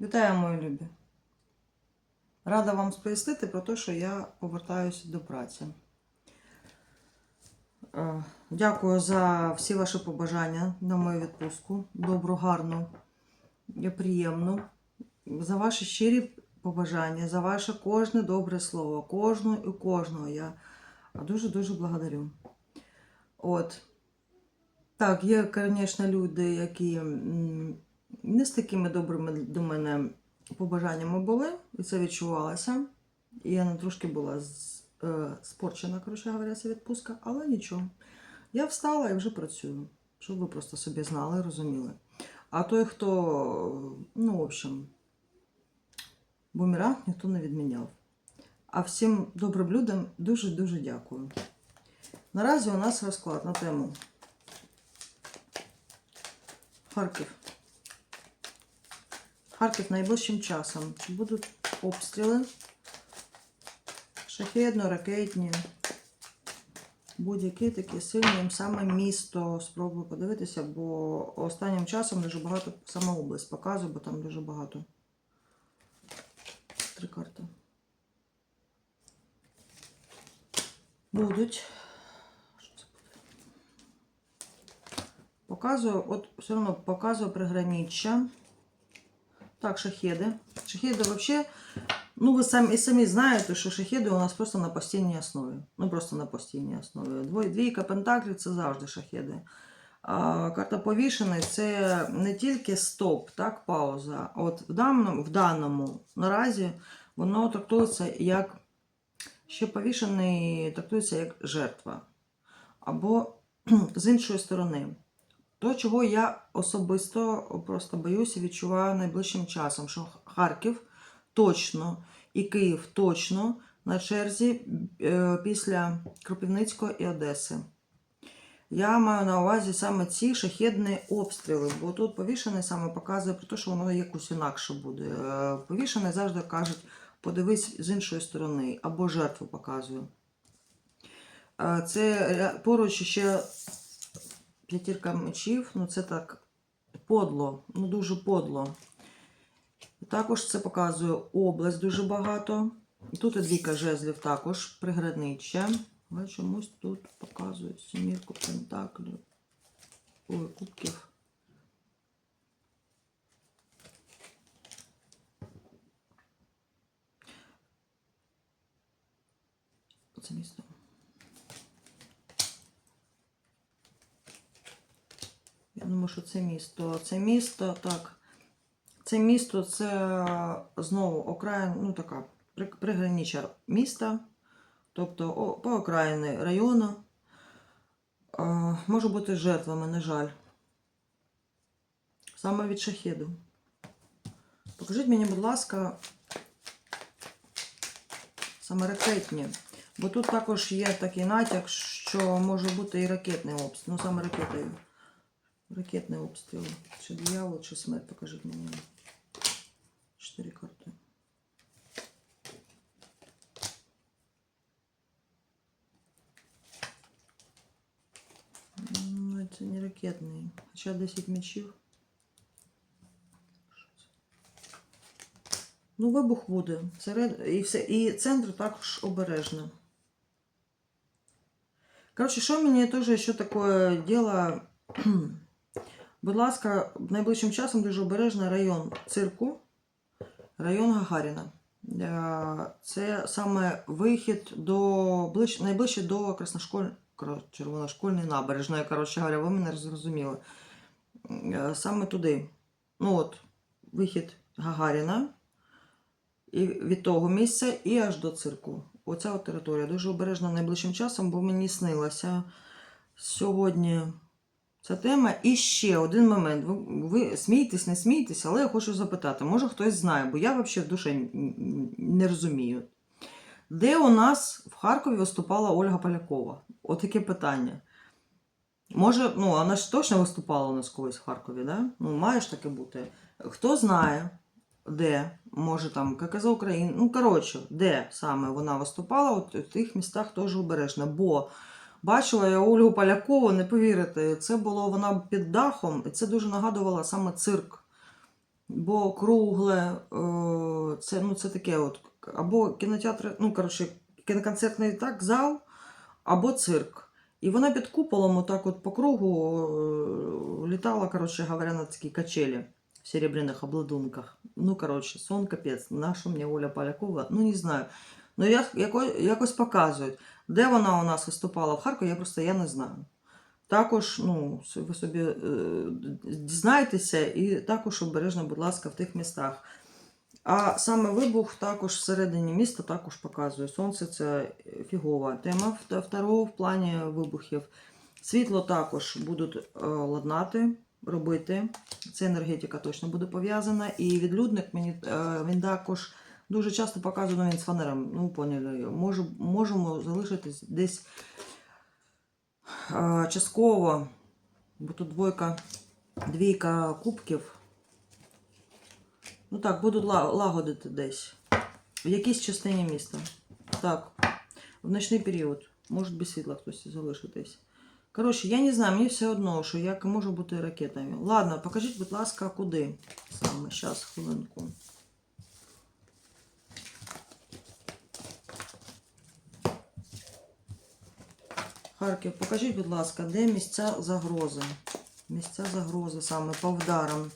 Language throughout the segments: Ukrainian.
Вітаю, мої любі. Рада вам сповістити про те, що я повертаюся до праці. Е, Дякую за всі ваші побажання на мою відпустку. Добру, гарну приємну. За ваші щирі побажання, за ваше кожне добре слово. Кожного і кожного я дуже-дуже благодарю. От. Так, є, звісно, люди, які не з такими добрими до мене побажаннями були, і це відчувалося. І я трошки була е, спорчена, коротше говоря, ця відпустка, але нічого. Я встала і вже працюю, щоб ви просто собі знали і розуміли. А той, хто, ну, в общем, бумеранг ніхто не відміняв. А всім добрим людям дуже-дуже дякую. Наразі у нас розклад на тему Харків. Харків найближчим часом. Чи будуть обстріли? Шахедно, ракетні. Будь-які такі сильні, саме місто. Спробую подивитися, бо останнім часом дуже багато саме область показую, бо там дуже багато. Три карти. Будуть. Що це буде? Показую, от все одно показую приграниччя. Так, шахеди. Шахеди взагалі, ну ви самі, і самі знаєте, що шахеди у нас просто на постійній основі. Ну просто на постійній основі. Двоє, двійка пентаклів це завжди шахеди. А, карта повішений це не тільки стоп, так, пауза. От в даному, в даному наразі воно трактується як ще повішений, трактується як жертва. Або з іншої сторони. То, чого я особисто просто боюся, відчуваю найближчим часом, що Харків точно і Київ точно на черзі е, після Кропивницького і Одеси. Я маю на увазі саме ці шахедні обстріли, бо тут повішений саме показує про те, що воно якось інакше буде. Е, Повішений завжди кажуть, подивись з іншої сторони, або жертву показує. Е, Це поруч ще п'ятірка мечів, ну це так подло, ну дуже подло. Також це показує область дуже багато. Тут і двійка жезлів також, приграниччя. Але чомусь тут показує сімірку пентаклів. Ой, кубків. Це місто. Думаю, що це місто. Це місто, так. Це місто це знову окраїн, ну така при- приграниччя міста, тобто о, по окраїни району. Е, може бути жертвами, на жаль. Саме від шахеду. Покажіть мені, будь ласка, саме ракетні. Бо тут також є такий натяк, що може бути і ракетний обстріл. Ну, саме ракетою. Ракетний обстріл. Чи диявол, чи смерть, покажіть мені. Чотири карти. Ну, це не ракетний. Хоча 10 мечів. Що це? Ну, вибух буде. Серед... І, все... і центр також обережно. Коротше, що мені теж ще таке діло. Будь ласка, найближчим часом дуже обережно район цирку, район Гагаріна. Е, Це саме вихід до ближ... найближче до Красношколь... Червоношкольної набережної. Коротше говоря, ви мене зрозуміли. Е, Саме туди. Ну от, вихід Гагаріна. І від того місця і аж до цирку. Оця от територія. Дуже обережно найближчим часом, бо мені снилося сьогодні ця тема. І ще один момент. Ви, ви смієтесь, не смієтесь, але я хочу запитати, може хтось знає, бо я взагалі в душі не розумію. Де у нас в Харкові виступала Ольга Полякова? Отаке питання. Може, ну, вона ж точно виступала у нас колись в Харкові, да? Ну, має ж таке бути. Хто знає, де, може там ККЗ України, ну, коротше, де саме вона виступала, от в тих містах теж обережно. Бо бачила я Ольгу Полякову, не повірите, це було вона під дахом, і це дуже нагадувало саме цирк. бо кругле, е, це, ну, це таке от, або кінотеатр, ну, коротше, кіноконцертний так, зал, або цирк. І вона під куполом, отак от по кругу е, літала, коротше говоря, на такі качелі в серебряних обладунках. Ну, коротше, сон капець. Наша мені Оля Полякова, ну не знаю. Ну, як, якось показують. Де вона у нас виступала в Харкові, я просто я не знаю. Також, ну, ви собі е, дізнаєтеся і також обережно, будь ласка, в тих містах. А саме вибух також всередині міста також показує. Сонце це фігова тема второго в плані вибухів. Світло також будуть е, ладнати, робити. Це енергетика точно буде пов'язана. І відлюдник мені е, він також дуже часто показує ну, він з фанером. Ну, поняли, можу, можемо залишитись десь е, частково, бо тут двойка, двійка кубків. Ну так, будуть ла- лагодити десь. В якійсь частині міста. Так. В ночний період. Може без світла хтось залишитись. Коротше, я не знаю, мені все одно, що як може бути ракетами. Ладно, покажіть, будь ласка, куди саме. Зараз, хвилинку. Харків, покажіть, будь ласка, де місця загрози? Місця загрози саме по вдарам.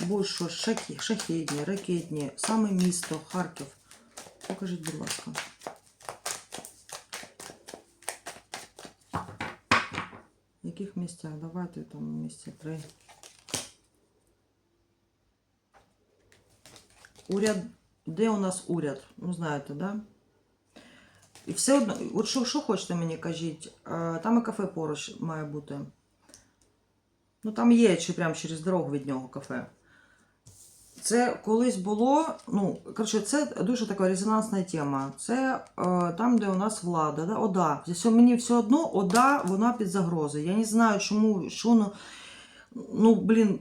Будь-що шахі, шахідні, ракетні, саме місто, Харків. Покажіть, будь ласка. В яких місцях? Давайте там місця три. Уряд. Де у нас уряд? Ну, знаєте, да? І все одно, от що, що хочете мені кажіть, Е, там і кафе поруч має бути. Ну там є, чи прямо через дорогу від нього кафе. Це колись було, ну, коротше, це дуже така резонансна тема. Це е, там, де у нас влада, да? ОДА. Все, мені все одно ОДА, вона під загрозою. Я не знаю, чому, що ну, ну, блін,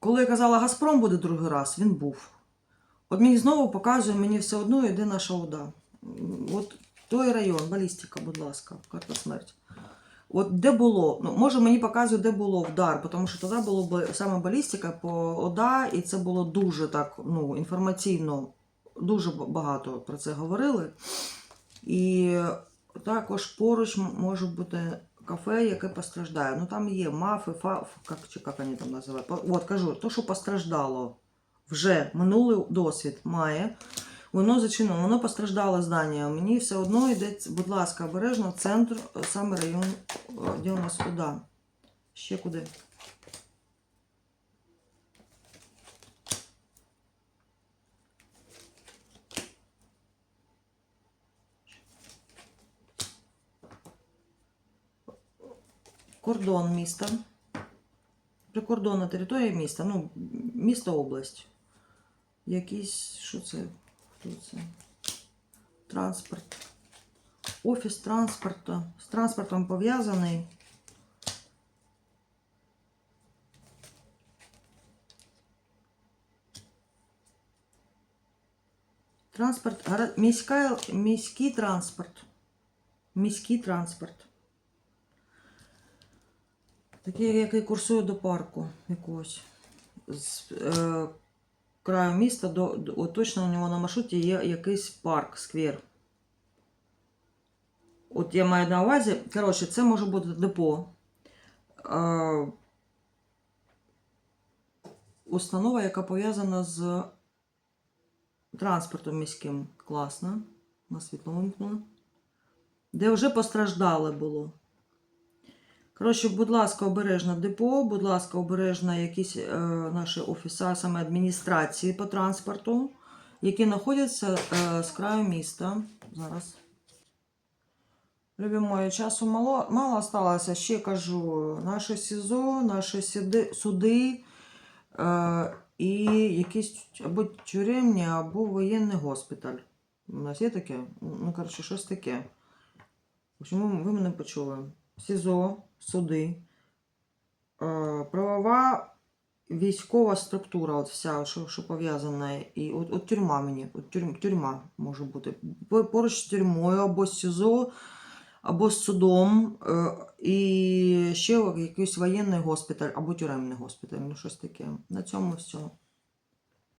коли я казала Газпром буде другий раз, він був. От мені знову показує, мені все одно йде наша ОДА. От той район, балістика, будь ласка, карта смерть. От де було, ну може мені показує, де було вдар, тому що тоді було саме балістика по ОДА, і це було дуже так ну, інформаційно, дуже багато про це говорили. І також поруч може бути кафе, яке постраждає. Ну там є мафи, фаф, як, чи як вони там називають. От кажу, то, що постраждало, вже минулий досвід має. Воно зачинено, воно постраждало здання. Мені все одно йде, будь ласка, обережно, центр, е, саме район, е, де у нас ОДА. Ще куди? Кордон міста. Прикордонна територія міста. Ну, місто область. Якийсь, що це? Хто це? Транспорт. Офіс транспорту. З транспортом пов'язаний. Транспорт, міська, міський транспорт. Міський транспорт. Такий, який курсує до парку якогось. З е, краю міста до, до точно у нього на маршруті є якийсь парк, сквер. От я маю на увазі, коротше, це може бути депо. Е, установа, яка пов'язана з транспортом міським. Класно. На світло вимкнули. Де вже постраждали було. Коротше, будь ласка, обережно депо, будь ласка, обережно якісь е, наші офіси, саме адміністрації по транспорту, які знаходяться е, з краю міста. Зараз. Любі мої, часу мало, мало осталося. Ще кажу, наше СІЗО, наші сіди, суди е, і якісь або тюремні, або воєнний госпіталь. У нас є таке? Ну, коротше, щось таке. Ви, ви мене почули. СІЗО, суди, е, правова військова структура, от вся, що, що пов'язана, і от, от тюрма мені, от тюрм, тюрма може бути. Поруч з тюрмою або з СІЗО, або з судом, е, і ще якийсь воєнний госпіталь, або тюремний госпіталь, ну щось таке. На цьому все.